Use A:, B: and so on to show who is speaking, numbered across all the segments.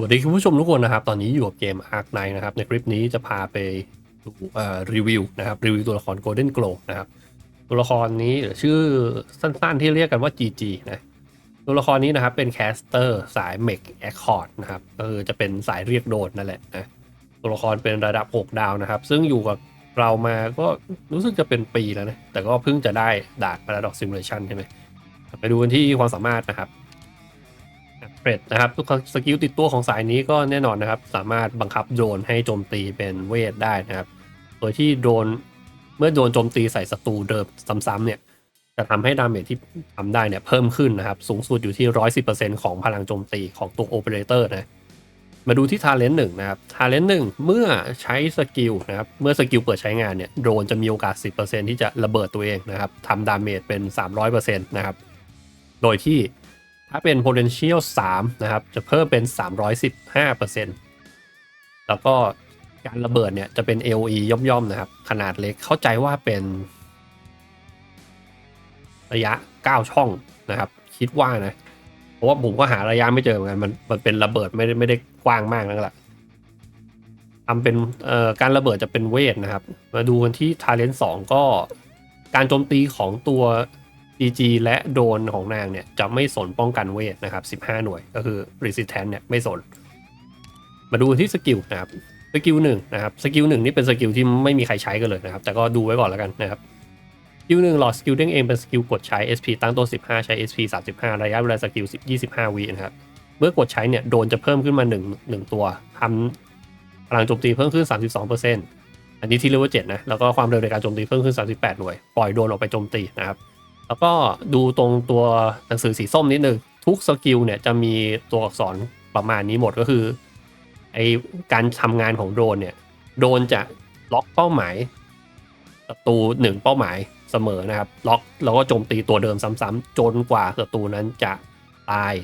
A: วัสดีคุณผู้ชมทุกคนนะครับ ตอนนี้อยู่กับเกม Ark Knight นะครับ ในคลิปนี้จะพาไปดูรีวิวนะครับรีวิวตัวละคร Golden Glow นะครับ ตัวละครนี้หรือชื่อสั้นๆที่เรียกกันว่า GG นะตัวละครนี้นะครับเป็นแคสเตอร์สาย m e c Accord นะครับก็คือจะเป็นสายเรียกโดดนั่นแหละนะตัวละครเป็นระดับ 6 ดาวนะครับ ซึ่งอยู่กับเรามาก็รู้สึกจะเป็นปีแล้วนะแต่ก็เพิ่งจะได้ดาบ Paradox Simulation ใช่ไหมไปดูกันที่ความสามารถนะครับ เฟรดนะครับทุกสกิลติดตัวของสายนี้ก็แน่นอนนะครับ สามารถบังคับโดรนให้โจมตีเป็นเวทได้นะครับ โดยที่โดนเมื่อโดนโจมตีใส่ศัตรูเดิมซ้ำๆเนี่ย จะทำให้ดาเมจที่ทำได้เนี่ยเพิ่มขึ้นนะครับ สูงสุดอยู่ที่110%ของพลังโจมตีของตัวโอเปอเรเตอร์นะ มาดูที่ทาเลนต์หนึ่งนะครับทาเลนต์หนึ่งเมื่อใช้สกิลนะครับ เมื่อสกิลเปิดใช้งานเนี่ยโดนจะมีโอกาส 10%ที่จะระเบิดตัวเองนะครับทำดาเมจเป็น 300%นะครับ โดยที่ ถ้าเป็น potential 3 นะครับ จะเพิ่มเป็น 315%แล้วก็การระเบิดเนี่ยจะเป็น AOE ย่อมๆนะครับ ขนาดเล็กเข้าใจว่าเป็นระยะ 9 ช่องนะครับ คิดว่านะ เพราะว่าผมก็หาระยะไม่เจอเหมือนกันมันมันเป็นระเบิดไม่ได้ไม่ได้กว้างมากนั่นแหละทำเป็นเอ่อการระเบิดจะเป็นเวทนะครับ มาดูกันที่ Talent 2ก็การโจมตีของตัว DG และโดนของนางเนี่ยจะไม่สนป้องกันเวทนะครับ 15 หน่วยก็คือ Resistance เนี่ยไม่สน มาดูที่สกิลนะครับ สกิลหนึ่งนะครับ สกิลหนึ่งนี่เป็นสกิลที่ไม่มีใครใช้กันเลยนะครับ แต่ก็ดูไว้ก่อนแล้วกันนะครับ สกิลหนึ่งหลอดสกิลเด้งเองเป็นสกิลกดใช้ SP ตั้งต้น15 ใช้ SP 35 ระยะเวลาสกิล25 วินะครับ เมื่อกดใช้เนี่ยโดนจะเพิ่มขึ้นมา1 1ตัวทำพลังโจมตีเพิ่มขึ้น 32%อันนี้ที่เลเวล7นะ แล้วก็ความเร็วในการโจมตีเพิ่มขึ้น 38 หน่วย ปล่อยโดนออกไปโจมตีนะครับ แล้วก็ดูตรงตัวหนังสือสีส้มนิดนึงทุกสกิลเนี่ยจะมีตัวอักษรประมาณนี้หมดก็คือไอการทำงานของโดรนเนี่ยโดรนจะล็อกเป้าหมายศัตรูหนึ่งเป้าหมายเสมอนะครับ ล็อกแล้วก็โจมตีตัวเดิมซ้ำๆจนกว่าศัตรูนั้นจะตาย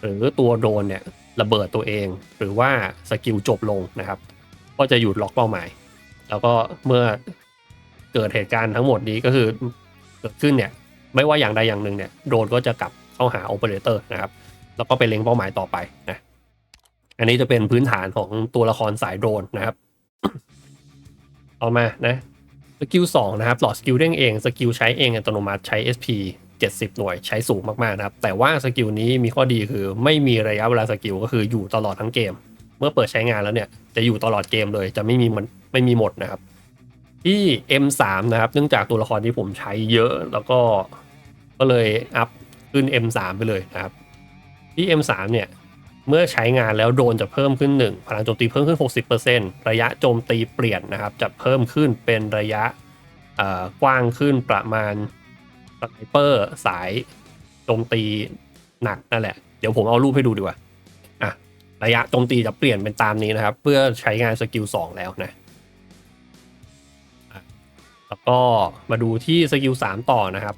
A: หรือตัวโดรนเนี่ยระเบิดตัวเอง หรือว่าสกิลจบลงนะครับ ก็จะหยุดล็อกเป้าหมาย แล้วก็เมื่อเกิดเหตุการณ์ทั้งหมดนี้ก็คือเกิดขึ้นเนี่ย ไม่ว่าอย่างใดอย่างหนึ่งเนี่ยโดรนก็จะกลับเข้าหาโอเปอเรเตอร์นะครับ แล้วก็ไปเล็งเป้าหมายต่อไปนะอันนี้จะเป็นพื้นฐานของตัวละครสายโดรนนะครับต่อมานะสกิลสองนะครับหลอดสกิลเด้งเองสกิลใช้เองอัตโนมัติใช้ SP 70 หน่วยใช้สูงมากๆนะครับ แต่ว่าสกิลนี้มีข้อดีคือไม่มีระยะเวลาสกิลก็คืออยู่ตลอดทั้งเกม เมื่อเปิดใช้งานแล้วเนี่ยจะอยู่ตลอดเกมเลยจะไม่มีมันไม่มีหมดนะครับ ที่ M3 นะครับ เนื่องจากตัวละครที่ผมใช้เยอะแล้วก็ก็เลยอัพขึ้น M3 ไปเลยนะครับที่ M3 เนี่ยเมื่อใช้งานแล้วโดนจะเพิ่มขึ้น 1 พลังโจมตีเพิ่มขึ้น 60%ระยะโจมตีเปลี่ยนนะครับ จะเพิ่มขึ้นเป็นระยะกว้างขึ้นประมาณสไนเปอร์สายโจมตีหนักนั่นแหละ เดี๋ยวผมเอารูปให้ดูดีกว่าอะระยะโจมตีจะเปลี่ยนเป็นตามนี้นะครับ เพื่อใช้งานสกิล2แล้วนะ แล้วก็มาดูที่สกิล3ต่อนะครับ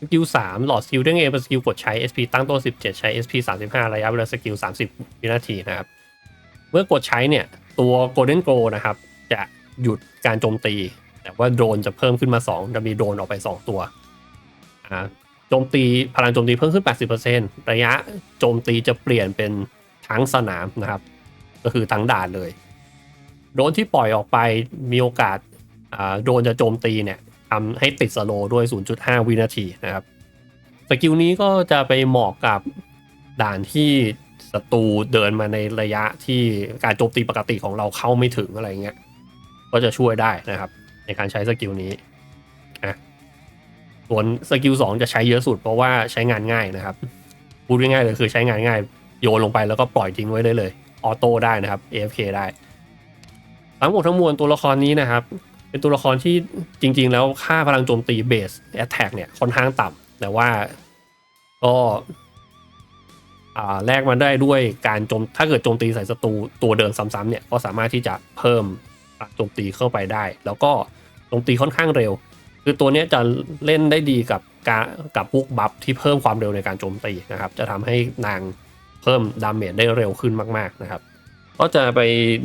A: สกิล3หลอดสกิลเด้งเองเป็นสกิลกดใช้ SP ตั้งต้น 17 ใช้ SP 35 ระยะเวลาสกิล 30 วินาทีนะครับ เมื่อกดใช้เนี่ย ตัว Golden Glow นะครับ จะหยุดการโจมตี แต่ว่าโดรนจะเพิ่มขึ้นมา 2 จะมีโดรนออกไป 2 ตัวอ่าโจมตีพลังโจมตีเพิ่มขึ้น 80%ระยะโจมตีจะเปลี่ยนเป็นทั้งสนามนะครับ ก็คือทั้งด่านเลย โดรนที่ปล่อยออกไปมีโอกาส โดนจะโจมตีเนี่ยทำให้ติดสโลด้วย 0.5 วินาทีนะครับ สกิลนี้ก็จะไปเหมาะกับด่านที่ศัตรูเดินมาในระยะที่การโจมตีปกติของเราเข้าไม่ถึงอะไรเงี้ย ก็จะช่วยได้นะครับ ในการใช้สกิลนี้อะส่วนสกิล2จะใช้เยอะสุดเพราะว่าใช้งานง่ายนะครับ พูดง่ายๆเลยคือใช้งานง่าย โยนลงไปแล้วก็ปล่อยทิ้งไว้ได้เลย ออโต้ได้นะครับ AFK ได้ ทั้งหมดทั้งมวลตัวละครนี้นะครับ เป็นตัวละครที่จริง ๆ แล้วค่าพลังโจมตีเบสแอตแทกเนี่ยค่อนข้างต่ำแต่ว่าก็อ่าแลกมันได้ด้วยการโจมถ้าเกิดโจมตีใส่ศัตรูตัวเดิมซ้ำๆเนี่ยก็สามารถที่จะเพิ่มโจมตีเข้าไปได้ แล้วก็โจมตีค่อนข้างเร็ว คือตัวนี้จะเล่นได้ดีกับการกับพวกบัฟที่เพิ่มความเร็วในการโจมตีนะครับ จะทำให้นางเพิ่มดาเมจได้เร็วขึ้นมาก ๆนะครับ ก็จะไป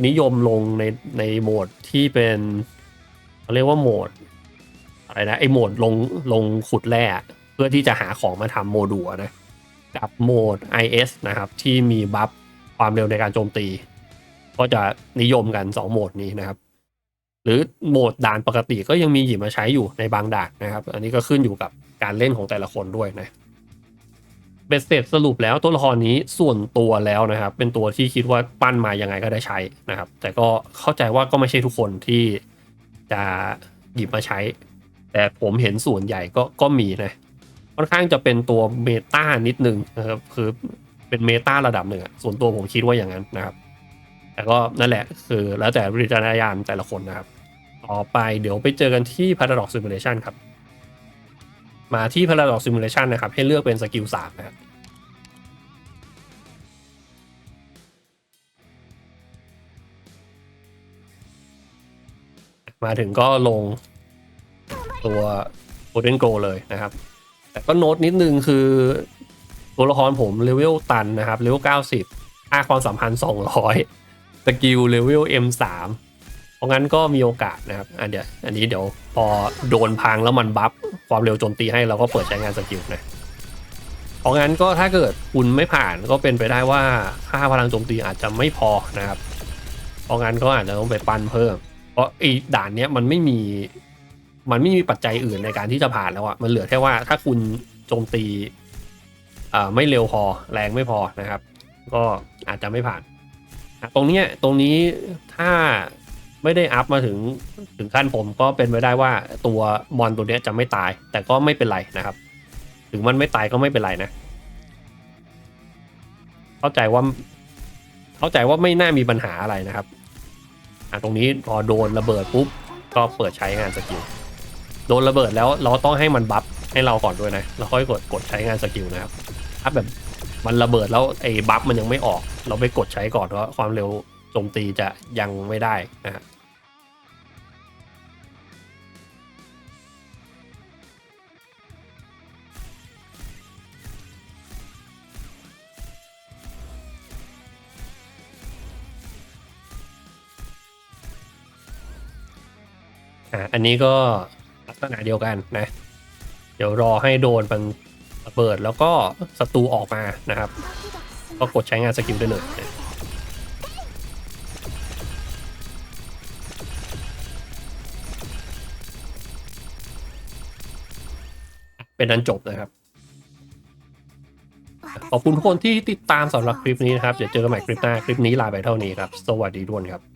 A: นิยมลงในในโหมดที่เป็น เขาเรียกว่าโหมดอะไรนะไอโหมดลงลงขุดแร่เพื่อที่จะหาของมาทำโมดูลนะกับโหมด IS นะครับ ที่มีบัฟความเร็วในการโจมตี ก็จะนิยมกัน 2 โหมดนี้นะครับ หรือโหมดด่านปกติก็ยังมีหยิบมาใช้อยู่ในบางด่านนะครับ อันนี้ก็ขึ้นอยู่กับการเล่นของแต่ละคนด้วยนะเบสเสร็จสรุปแล้วตัวละครนี้ส่วนตัวแล้วนะครับ เป็นตัวที่คิดว่าปั้นมายังไงก็ได้ใช้นะครับ แต่ก็เข้าใจว่าก็ไม่ใช่ทุกคนที่ จะหยิบมาใช้ แต่ผมเห็นส่วนใหญ่ก็ก็มีนะค่อนข้างจะเป็นตัวเมตานิดนึงนะครับคือเป็นเมตาระดับหนึ่งอะส่วนตัวผมคิดว่าอย่างนั้นนะครับ แต่ก็นั่นแหละคือแล้วแต่วิจารณญาณแต่ละคนนะครับ ต่อไปเดี๋ยวไปเจอกันที่ Paradox Simulation ครับ มาที่ Paradox Simulation นะครับ ให้เลือกเป็นสกิล3นะครับ มาถึงก็ลงตัว Golden Go เลยนะครับ แต่ก็โน้ตนิดนึงคือ ตัวละครผมเลเวลตันนะครับเลเวล90ค่าความสัมพันธ์200สกิลเลเวล M3 เพราะงั้นก็มีโอกาสนะครับอันเดียวอันนี้เดี๋ยวพอโดนพังแล้วมันบัฟความเร็วโจมตีให้เราก็เปิดใช้งานสกิลนะเพราะงั้นก็ถ้าเกิดคุณไม่ผ่านก็เป็นไปได้ว่าค่าพลังโจมตีอาจจะไม่พอนะครับเพราะงั้นก็อาจจะต้องไปปั้นเพิ่ม เพราะไอ้ด่านเนี้ยมันไม่มี มันไม่มีปัจจัยอื่นในการที่จะผ่านแล้วอะมันเหลือแค่ว่าถ้าคุณโจมตีอ่าไม่เร็วพอแรงไม่พอนะครับ ก็อาจจะไม่ผ่าน ตรงเนี้ยตรงนี้ถ้าไม่ได้อัพมาถึงถึงขั้นผมก็เป็นไปได้ว่าตัวมอนตัวเนี้ยจะไม่ตาย แต่ก็ไม่เป็นไรนะครับ ถึงมันไม่ตายก็ไม่เป็นไรนะ เข้าใจว่า เข้าใจว่าไม่น่ามีปัญหาอะไรนะครับ อะตรงนี้พอโดนระเบิดปุ๊บก็เปิดใช้งานสกิลโดนระเบิดแล้วเราต้องให้มันบัฟให้เราก่อนด้วยนะเราค่อยกดกดใช้งานสกิลนะครับถ้าแบบมันระเบิดแล้วไอ้บัฟมันยังไม่ออก เราไปกดใช้ก่อนเพราะความเร็วโจมตีจะยังไม่ได้นะฮะ อะอันนี้ก็ลักษณะเดียวกันนะ เดี๋ยวรอให้โดนมันระเบิดแล้วก็ศัตรูออกมานะครับ ก็กดใช้งานสกิลได้เลยนะเป็นอันจบนะครับ ขอบคุณทุกคนที่ติดตามสำหรับคลิปนี้นะครับ เดี๋ยวเจอกันใหม่คลิปหน้า คลิปนี้ลาไปเท่านี้ครับ สวัสดีทุกคนครับ